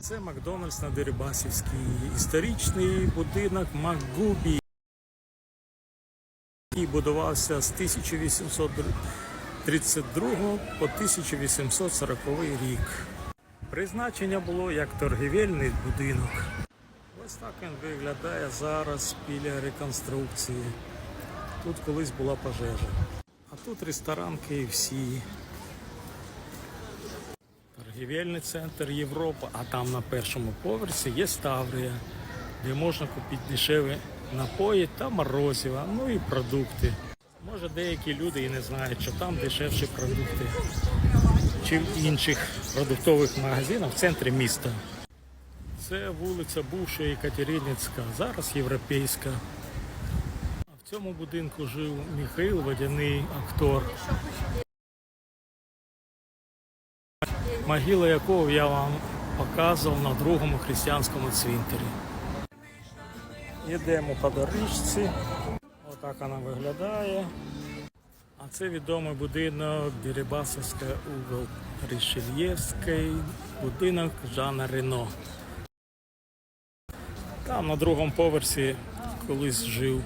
Це Макдональдс на Дерибасівській, історичний будинок Макгубі, який будувався з 1832 по 1840 рік. Призначення було як торгівельний будинок. Ось так він виглядає зараз біля реконструкції. Тут колись була пожежа. А тут ресторан KFC. Торгівельний центр Європа, а там на першому поверсі є Ставрія, де можна купити дешеві напої та морозива, ну і продукти. Може деякі люди і не знають, що там дешевші продукти, чи в інших продуктових магазинах в центрі міста. Це вулиця бувша Екатеринівська, зараз європейська. В цьому будинку жив Михайло Водяний актор. Могила якого я вам показував на другому християнському цвинтарі. Йдемо по доріжці. Отак вона виглядає. А це відомий будинок Дерибасовська угол Рішельєвський, будинок Жана Рено. Там на другому поверсі колись жив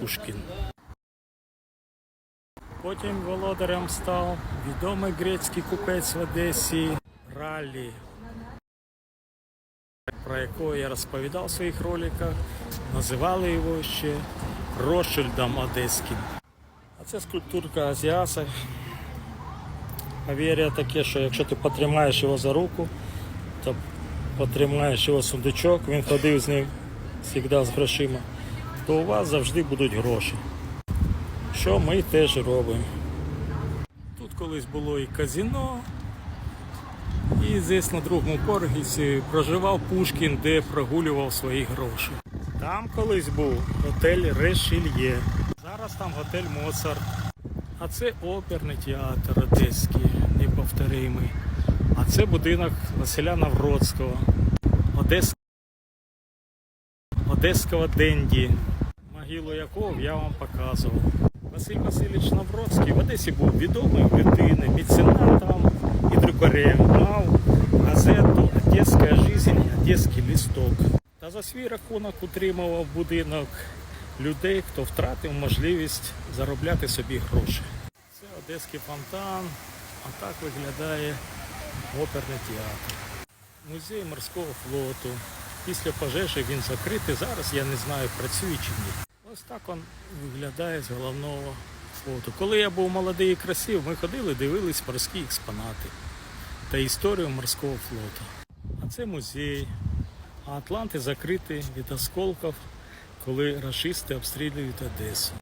Пушкін. Потім володарем став відомий грецький купець в Одесі Раллі, про якого я розповідав в своїх роликах. Називали його ще Ротшильдом Одеським. А це скульптурка Азіаса. Повір'я таке, що якщо ти потримаєш його за руку, то потримаєш його сундучок, він ходив з ним завжди з грошима, то у вас завжди будуть гроші що ми теж робимо. Тут колись було і казино, і здесь на другому поверсі проживав Пушкін, де прогулював свої гроші. Там колись був готель Решільє. Зараз там готель Моцарт. А це оперний театр одеський, неповторимий. А це будинок Василя Навроцького, Одес... Одеського Денді, могилу якого я вам показував. Василь Васильович Навроцький в Одесі був відомою людиною, меценатом і друкарем. Мав газету Одеська жизнь, Одеський листок. Та за свій рахунок утримував будинок людей, хто втратив можливість заробляти собі гроші. Це Одеський фонтан, а так виглядає оперний театр. Музей морського флоту. Після пожежі він закритий. Зараз я не знаю, працює чи ні. Ось так він виглядає з головного фото. Коли я був молодий і красив, ми ходили, дивились морські експонати та історію морського флоту. А це музей. А Атланти закриті від осколків, коли расисти обстрілюють Одесу.